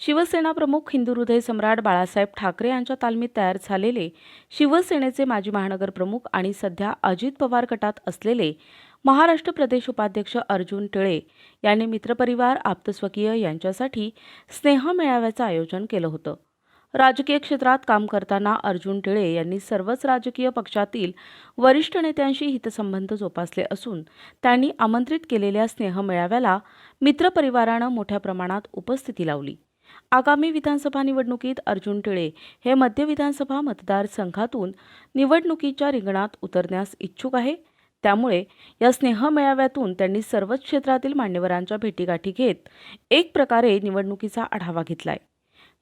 शिवसेना प्रमुख हिंदू हृदय सम्राट बाळासाहेब ठाकरे यांच्या तालमीत तयार झालेले शिवसेनेचे माजी महानगर प्रमुख आणि सध्या अजित पवार गटात असलेले महाराष्ट्र प्रदेश उपाध्यक्ष अर्जुन टिळे यांनी मित्रपरिवार आप्तस्वकीय यांच्यासाठी स्नेह मेळाव्याचं आयोजन केलं होतं. राजकीय क्षेत्रात काम करताना अर्जुन टिळे यांनी सर्वच राजकीय पक्षातील वरिष्ठ नेत्यांशी हितसंबंध जोपासले असून त्यांनी आमंत्रित केलेल्या स्नेह मेळाव्याला मित्रपरिवारानं मोठ्या प्रमाणात उपस्थिती लावली. आगामी विधानसभा निवडणुकीत अर्जुन टिळे हे मध्य विधानसभा मतदारसंघातून निवडणुकीच्या रिंगणात उतरण्यास इच्छुक आहे. त्यामुळे या स्नेह मेळाव्यातून त्यांनी सर्वच क्षेत्रातील मान्यवरांच्या भेटीगाठी घेत एक प्रकारे निवडणुकीचा आढावा घेतलाय.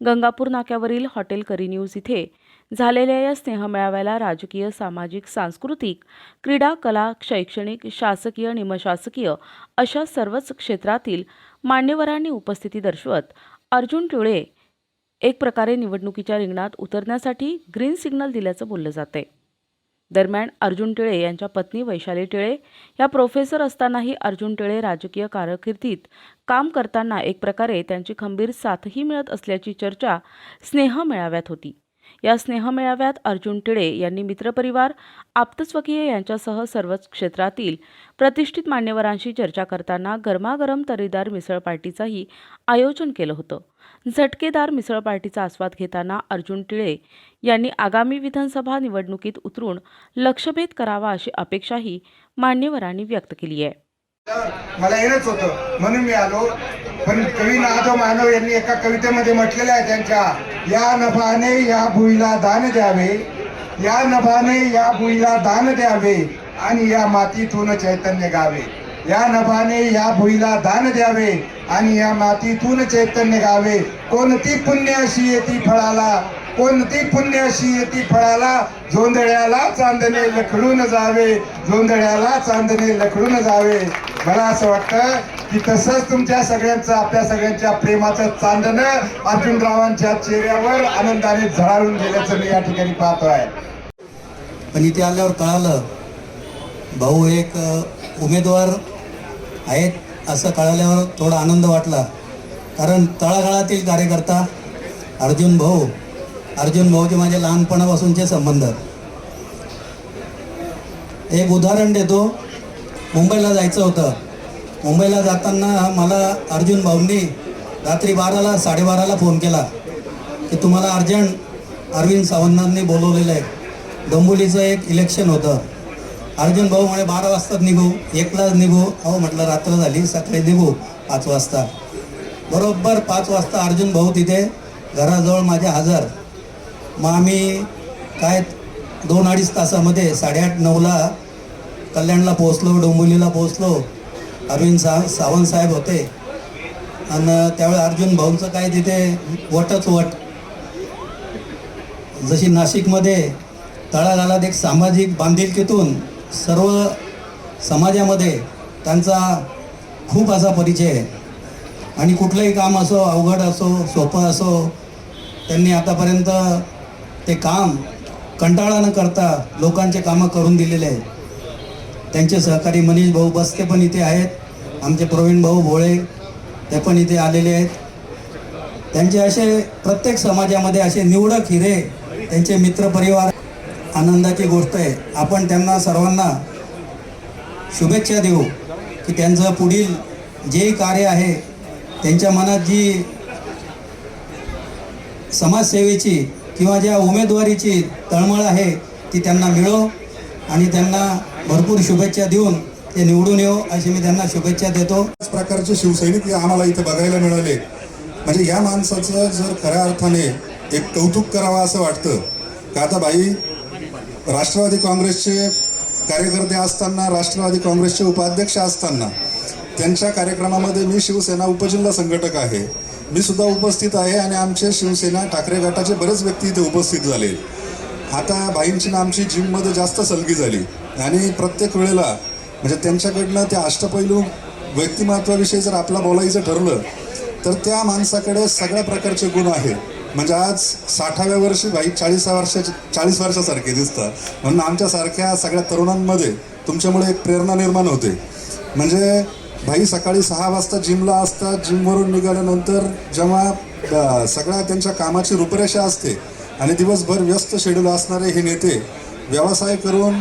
गंगापूर नाक्यावरील हॉटेल करी न्यूज इथे झालेल्या या स्नेह मेळाव्याला राजकीय सामाजिक सांस्कृतिक क्रीडा कला शैक्षणिक शासकीय निमशासकीय अशा सर्वच क्षेत्रातील मान्यवरांनी उपस्थिती दर्शवत अर्जुन टिळे एक प्रकारे निवडणुकीच्या रिंगणात उतरण्यासाठी ग्रीन सिग्नल दिल्याचं बोललं जातंय. दरम्यान अर्जुन टिळे यांच्या पत्नी वैशाली टिळे या प्रोफेसर असतानाही अर्जुन टिळे राजकीय कारकिर्दीत काम करताना एक प्रकारे त्यांची खंबीर साथही मिळत असल्याची चर्चा स्नेह मेळाव्यात होती. या स्नेह मेळाव्यात अर्जुन टिळे यांनी मित्रपरिवार आप्तस्वकीय यांच्यासह सर्वच क्षेत्रातील प्रतिष्ठित मान्यवरांशी चर्चा करताना गरमागरम तरीदार मिसळ पार्टीचाही आयोजन केलं होतं. झटकेदार मिसळ पार्टीचा आस्वाद घेताना अर्जुन टिळे यांनी आगामी विधानसभा निवडणुकीत उतरून लक्षभेद करावा अशी अपेक्षाही मान्यवरांनी व्यक्त केली आहे. मला येणंच होतं. म्हणून मी आलो. पण कवी नादो मानव यांनी एका कवितेमध्ये म्हटलेलं आहे त्यांच्या या नभाने या भुईला दान द्यावे. या नभाने या भुईला दान द्यावे आणि या मातीतून चैतन्य गावे. या नभाने या भुईला दान द्यावे आणि या मातीतून चैतन्य गावे. कोणती पुण्य अशी येती फळाला? कोणती पुण्य अशी येती फळाला? जोंधळ्याला चांदणे लखडून जावे. जोंधळ्याला चांदणे लखडून जावे. मला असं वाटतं की तसंच तुमच्या सगळ्यांचं आपल्या सगळ्यांच्या प्रेमाचं चांदणं अर्जुनरावांच्या चेहऱ्यावर आनंदाने झळाळून गेल्याचं मी या ठिकाणी पाहतोय. पण इथे आल्यावर कळालं भाऊ एक उमेदवार आहेत असं कळाल्यावर थोडा आनंद वाटला. कारण तळागाळातील कार्यकर्ता अर्जुन भाऊ अर्जुन भाऊचे माझे लहानपणापासूनचे संबंध. एक उदाहरण देतो. मुंबईला जायचं होतं. मुंबईला जाताना मला अर्जुन भाऊंनी रात्री बाराला साडेबाराला फोन केला की तुम्हाला अर्जंट अरविंद सावंतांनी बोलवलेलं आहे. डोंबोलीचं एक इलेक्शन होतं. अर्जुन भाऊ म्हणे बारा वाजताच निघू एकलाच निघू. अहो म्हटलं रात्र झाली सकाळी निघू पाच वाजता. बरोबर पाच वाजता अर्जुन भाऊ तिथे घराजवळ माझ्या हजर. मग आम्ही काय दोन अडीच तासामध्ये साडेआठ नऊला कल्याणला पोहोचलो डोंबिवलीला पोहोचलो. अरविंद सा सावंत साहेब होते. आणि त्यावेळी अर्जुन भाऊंचं काय तिथे वटच वट. जशी नाशिकमध्ये तळागाळात एक सामाजिक बांधिलकीतून सर्व समाजामध्ये त्यांचा खूप असा परिचय आहे. आणि कुठलंही काम असो अवघड असो सोपं असो त्यांनी आतापर्यंत ते काम कंटाळा न करता लोकांचे कामं करून दिलेले आहेत. त्यांचे सहकारी मनीष भाऊ बस्ते पण इथे आहेत. आमचे प्रवीण भाऊ भोळे ते पण इथे आलेले आहेत. त्यांचे असे प्रत्येक समाजामध्ये असे निवडक हिरे त्यांचे मित्रपरिवार आनंदाची गोष्ट आहे. आपण त्यांना सर्वांना शुभेच्छा देऊ की त्यांचं पुढील जे कार्य आहे त्यांच्या मनात जी समाजसेवेची किंवा ज्या उमेदवारीची तळमळ आहे ती त्यांना मिळो. आणि त्यांना भरपूर शुभेच्छा देऊन ते निवडून येऊ अशी मी त्यांना शुभेच्छा देतो. त्याच प्रकारचे शिवसैनिक आम्हाला इथे बघायला मिळाले. म्हणजे या माणसाचं जर खऱ्या अर्थाने एक कौतुक करावं असं वाटतं का आता भाई राष्ट्रवादी काँग्रेसचे कार्यकर्ते असताना राष्ट्रवादी काँग्रेसचे उपाध्यक्ष असताना त्यांच्या कार्यक्रमामध्ये मी शिवसेना उपजिल्हा संघटक आहे. मी सुद्धा उपस्थित आहे आणि आमचे शिवसेना ठाकरे गटाचे बरेच व्यक्ती इथे उपस्थित झाले. आता भाईंची ना आमची जिममध्ये जास्त सलगी झाली. आणि प्रत्येक वेळेला म्हणजे त्यांच्याकडनं त्या अष्टपैलू व्यक्तिमत्वाविषयी जर आपला बोलायचं ठरलं तर त्या माणसाकडे सगळ्या प्रकारचे गुण आहेत. म्हणजे आज साठाव्या वर्षी भाई चाळीसा वर्षाचे चाळीस वर्षासारखे दिसतात म्हणून आमच्यासारख्या सगळ्या तरुणांमध्ये तुमच्यामुळे एक प्रेरणा निर्माण होते. म्हणजे भाई सकाळी सहा वाजता जिमला असतात जिमवरून निघाल्यानंतर जेव्हा सगळ्या त्यांच्या कामाची रूपरेषा असते आणि दिवसभर व्यस्त शेड्यूल असणारे हे नेते व्यवसाय करून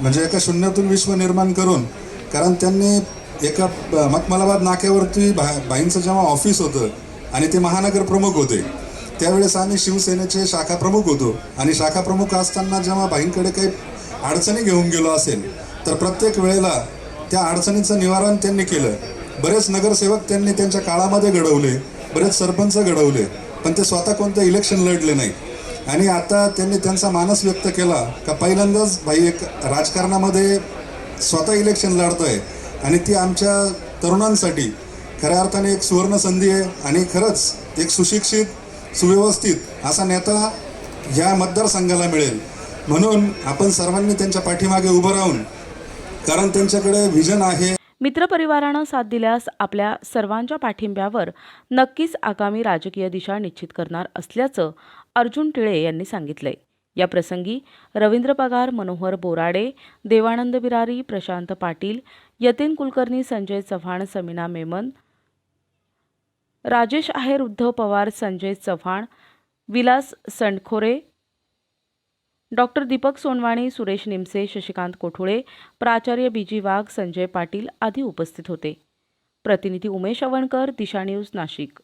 म्हणजे एका शून्यातून विश्व निर्माण करून कारण त्यांनी एका मखमलाबाद नाक्यावरती भा भाईंचं जेव्हा ऑफिस होतं आणि ते महानगर प्रमुख होते त्यावेळेस आम्ही शिवसेनेचे शाखा प्रमुख होतो. आणि शाखा प्रमुख असताना जेव्हा भाईंकडे काही अडचणी घेऊन गेलो असेल तर प्रत्येक वेळेला त्या अडचणीचं निवारण त्यांनी केलं. बरेच नगरसेवक त्यांनी त्यांच्या काळामध्ये घडवले बरेच सरपंच घडवले पण ते स्वतः कोणतं इलेक्शन लढले नाही. आणि आता त्यांनी त्यांचा मानस व्यक्त केला का पहिल्यांदाच भाई एक राजकारणामध्ये स्वतः इलेक्शन लढतोय. आणि ती आमच्या तरुणांसाठी खऱ्या अर्थाने एक सुवर्ण संधी आहे आणि खरंच एक सुशिक्षित सुव्यवस्थित असा नेता ह्या मतदारसंघाला मिळेल. म्हणून आपण सर्वांनी त्यांच्या पाठीमागे उभं राहून कारण त्यांच्याकडे विजन आहे. मित्रपरिवारानं साथ दिल्यास आपल्या सर्वांच्या पाठिंब्यावर नक्कीच आगामी राजकीय दिशा निश्चित करणार असल्याचं अर्जुन टिळे यांनी सांगितलंय. या प्रसंगी रवींद्र पगार मनोहर बोराडे देवानंद बिरारी प्रशांत पाटील यतीन कुलकर्णी संजय चव्हाण समीना मेमन राजेश आहेर उद्धव पवार संजय चव्हाण विलास संडखोरे डॉक्टर दीपक सोनवाणी सुरेश निमसे शशिकांत कोठुळे प्राचार्य बीजी वाघ संजय पाटील आदी उपस्थित होते. प्रतिनिधी उमेश अवणकर दिशा न्यूज नाशिक.